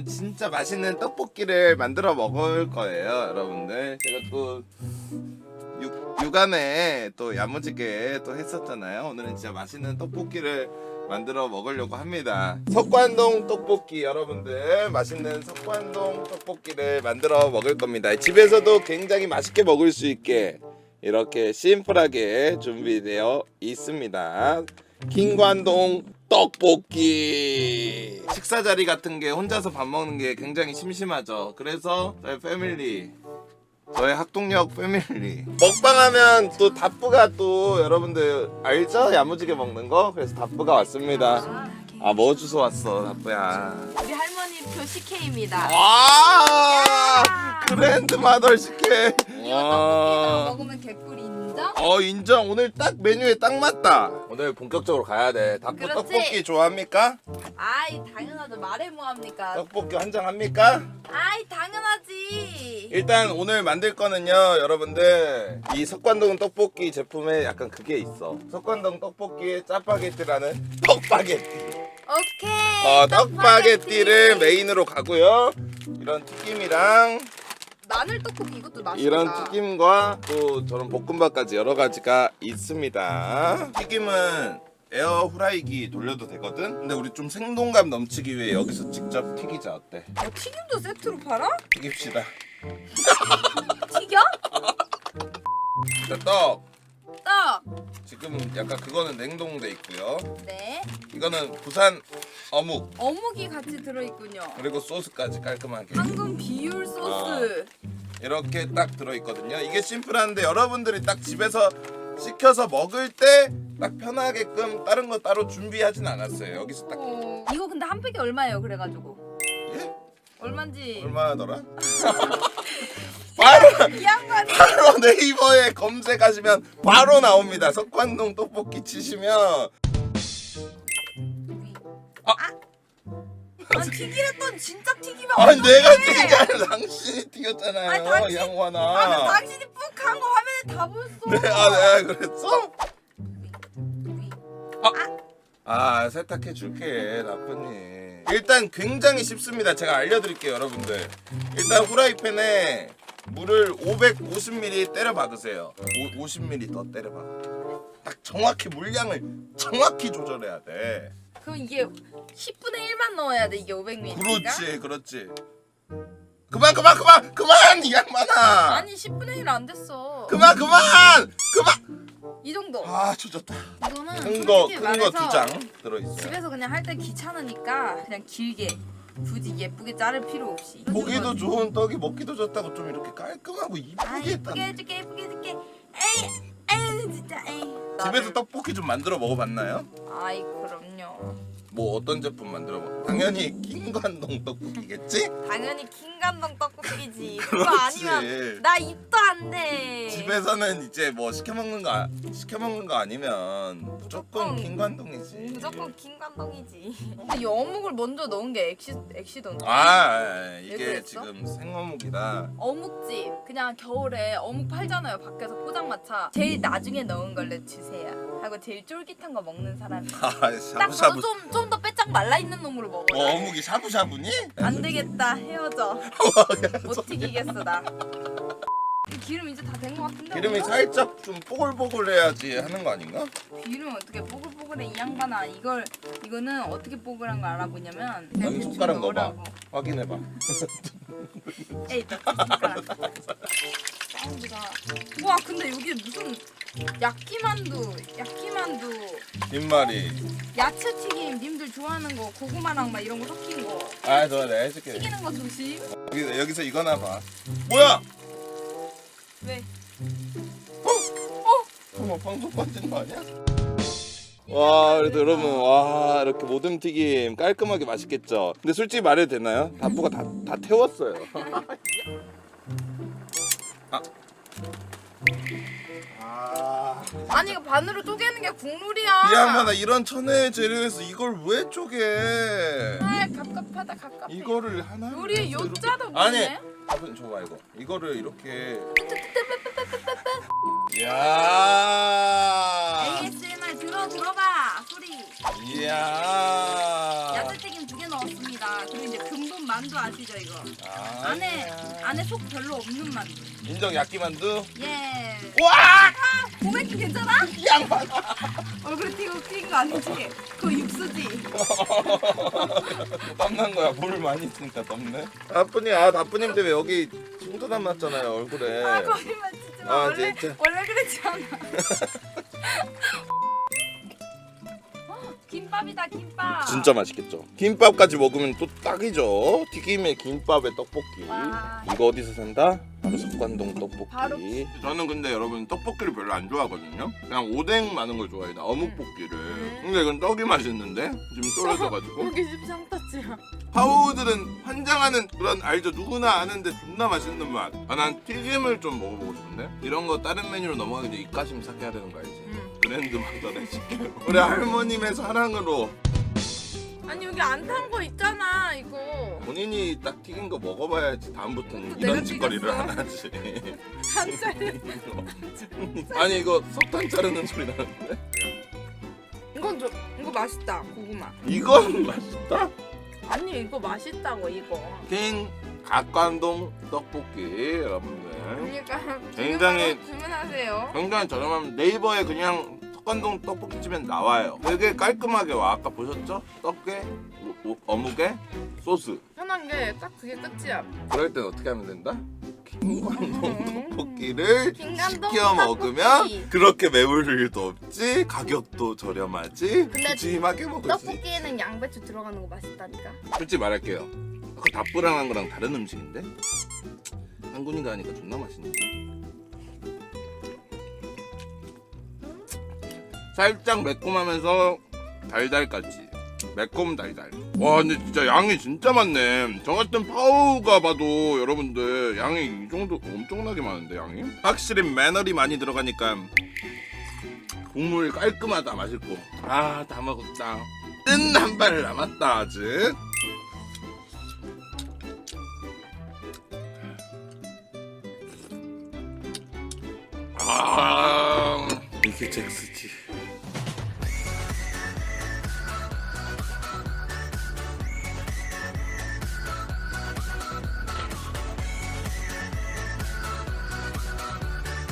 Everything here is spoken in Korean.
오늘은 진짜 맛있는 떡볶이를 만들어 먹을 거예요, 여러분들. 제가 또 육, 육안에 또 야무지게 또 했었잖아요. 오늘은 진짜 맛있는 떡볶이를 만들어 먹으려고 합니다. 석관동 떡볶이 여러분들 맛있는 석관동 떡볶이를 만들어 먹을 겁니다. 집에서도 굉장히 맛있게 먹을 수 있게 이렇게 심플하게 준비되어 있습니다. 김관동 떡볶이 식사 자리 같은 게 혼자서 밥 먹는 게 굉장히 심심하죠. 그래서 저희 패밀리 저희 학동역 패밀리 먹방하면 또 다뿌가 또 여러분들 알죠? 야무지게 먹는 거 그래서 다뿌가 왔습니다. 아 뭐 주소 왔어 다뿌야. 우리 할머니 표 CK입니다. 와 그랜드 마덜 식혜. 이거 와. 떡볶이랑 먹으면 개꿀 인정? 어 인정 오늘 딱 메뉴에 딱 맞다 오늘 본격적으로 가야 돼 다뿌 그렇지. 떡볶이 좋아합니까? 아이 당연하죠. 말해 뭐합니까? 떡볶이 한 장 합니까? 아이 당연하지. 일단 오늘 만들 거는요 여러분들 이 석관동 떡볶이 제품에 약간 그게 있어 석관동 떡볶이의 짜파게티라는 떡바게티 오케이. 어 떡바게티를 메인으로 가고요 이런 튀김이랑 마늘 떡볶이 이것도 맛있다. 이런 튀김과 또 저런 볶음밥까지 여러 가지가 있습니다 튀김은 에어 후라이기 돌려도 되거든 근데 우리 좀 생동감 넘치기 위해 여기서 직접 튀기자 어때 어, 튀김도 세트로 팔아? 튀깁시다 튀겨? 자, 떡 떡. 지금 약간 그거는 냉동돼 있고요. 네. 이거는 부산 어묵 어묵이 같이 들어있군요. 그리고 소스까지 깔끔하게 황금 비율 소스. 이렇게 딱 들어 있거든요. 이게 심플한데 여러분들이 딱 집에서 시켜서 먹을 때 딱 편하게끔 다른 거 따로 준비하진 않았어요. 여기서 딱 어, 이거 근데 한 팩이 얼마예요? 그래가지고 예? 얼마인지 얼마더라? 바로 네이버에 검색하시면 바로 나옵니다. 석관동 떡볶이 치시면 아니 튀기랬던 진짜 튀기면 아니 내가 어떡해? 튀긴 게 아니라 당신이 튀겼잖아요. 아니, 당신-. 아, 나 당신이 푹한거 화면에 다 보였어. 네, 아, 내가 그랬어? 아, 세탁해 줄게, 나쁜이. 일단 굉장히 쉽습니다. 제가 알려드릴게요, 여러분들. 일단 후라이팬에 물을 550ml 때려 박으세요. 오, 50ml 더 때려 박아. 딱 정확히 물량을 정확히 조절해야 돼. 그럼 이게 10분의 1만 넣어야 돼 이게 500ml. 그렇지, 그렇지. 그만, 그만, 그만, 그만, 이 양반아. 아니 10분의 1 안 됐어. 그만, 그만, 그만. 이 정도. 아, 조졌다. 이거는 큰 거, 큰두장 들어있어요. 집에서 그냥 할 때 귀찮으니까 그냥 길게 굳이 예쁘게 자를 필요 없이. 보기도 좋은 떡이 먹기도 좋다고 좀 이렇게 깔끔하고 아 이쁘게 예쁘게 했다. 해줄게 예쁘게 해줄게. 에이 에이 진짜 에이. 집에서 떡볶이 좀 만들어 먹어봤나요? 아이 그럼요. 뭐 어떤 제품 만들어 먹? 당연히 김관동 떡볶이겠지? 당연히 킹감동 떡볶이지. 그거 그렇지. 아니면 나 입도 안 돼. 집에서는 이제 뭐 시켜 먹는 거 아- 시켜 먹는 거 아니면 무조건 무조건. 김관동이지. 무조건 킹감동이지. 근데 이 어묵을 먼저 넣은 게 엑시 엑시던데. 아왜 이게 그랬어? 지금 생어묵이라 어묵집 그냥 겨울에 어묵 팔잖아요 밖에서 포장마차 제일 나중에 넣은 걸로 주세요 하고 제일 쫄깃한 거 먹는 사람이 아딱 샤브샤브. 봐도 좀좀 더 빼짝 말라 있는 놈으로 어, 먹어요 어묵이 샤브샤브니? 안 되겠다 헤어져 못 튀기겠어 나 이 기름 이제 다 된 거 같은데 기름이 오늘? 살짝 좀 뽀글뽀글해야지 하는 거 아닌가? 기름 어떻게 뽀글뽀글해 이 양반아 이걸 이거는 어떻게 뽀글한 걸 알아보냐면 여기 손가락 넣어봐. 넣으라고. 확인해봐. 에이 나 손가락 사운드가 와 근데 여기 무슨 야끼만두 야끼만두 뒷말이. 야채 튀김 님들 좋아하는 거 고구마랑 막 이런 거 섞인 거 아, 저 내가 해줄게. 튀기는 거 조심 여기, 여기서 이거나 봐. 뭐야? 왜? 어머 방송 빠진 거 아니야? 와 그래도 여러분 와 이렇게 모듬 튀김 깔끔하게 맛있겠죠? 근데 솔직히 말해도 되나요? 다뿌가 다, 다 태웠어요. 아. 아니 이거 반으로 쪼개는 게 국룰이야 미안하다 나 이런 천혜의 재료에서 이걸 왜 쪼개? 아 갑갑하다 갑갑해 이거를 하나? 우리 요자도 아니 뭐네 답은 줘봐 이거 이거를 이렇게 이야 ASMR 들어 들어봐 소리 이야 야채 튀김 두 개 넣었습니다 그리고 이제 근본 만두 안에 안에 속 별로 없는 만두. 인정 야끼만두. 예. 와! 고백이 괜찮아? 양반. 얼굴에 튀고 튀긴 거 아니지? 그거 육수지. 땀난 거야. 물 많이 있으니까 땀네. 나쁜이 아 나쁜님 때문에 여기 송도남 났잖아요 얼굴에. 아 거짓말 치지 마. 아, 원래 진짜. 원래 그랬지 않아. 김밥이다 김밥. 진짜 맛있겠죠. 김밥까지 먹으면 또 딱이죠. 튀김에 김밥에 떡볶이. 와. 이거 어디서 산다? 석관동 떡볶이. 바로. 저는 근데 여러분 떡볶이를 별로 안 좋아하거든요. 그냥 오뎅 많은 걸 좋아해요. 나 어묵볶이를. 근데 이건 떡이 맛있는데 지금 쏠려져가지고. 여기 집 상타치야. 파우들은 환장하는 그런 알죠 누구나 아는데 존나 맛있는 맛. 아, 난 튀김을 좀 먹어보고 싶은데 이런 거 다른 메뉴로 넘어가기 전에 입가심 싹 해야 되는 거 알지? 브랜드 만들어내줄게요. 우리 할머님의 사랑으로 아니 여기 안 탄 거 있잖아 이거. 본인이 딱 튀긴 거 먹어봐야지 다음부터는 이런 짓거리를. 안 하지. 한 짜리. 아니 이거 석탄 자르는 소리 나는데? 이건 좀 이거 맛있다 고구마. 이건 맛있다? 아니 이거 맛있다고 이거. 킹 각관동 떡볶이 여러분들 그러니까 굉장히- 주문하세요. 굉장히 저렴한 네이버에 그냥 석관동 떡볶이집엔 나와요 되게 깔끔하게 와 아까 보셨죠? 떡에 오- 오- 어묵에 소스 편한 게 딱 그게 끝이야. 그럴 땐 어떻게 하면 된다? 킹관동 떡볶이를 킹관동 시켜 떡볶이. 먹으면 그렇게 매울 일도 없지 가격도 저렴하지 근데 푸짐하게 먹을 수 있지 떡볶이에는 양배추 들어가는 거 맛있다니까. 솔직히 말할게요 그 답부랑한 거랑 다른 음식인데 한군이가 하니까 존나 맛있는데 살짝 매콤하면서 달달까지. 매콤 달달. 와 근데 진짜 양이 진짜 많네. 저 같은 파우가 봐도 여러분들 양이 이 정도 엄청나게 많은데 양이? 확실히 매너리 많이 들어가니까 국물 깔끔하다 맛있고. 아 다 먹었다. 뜬 한 발 남았다 아직. 아. 이게 잭스지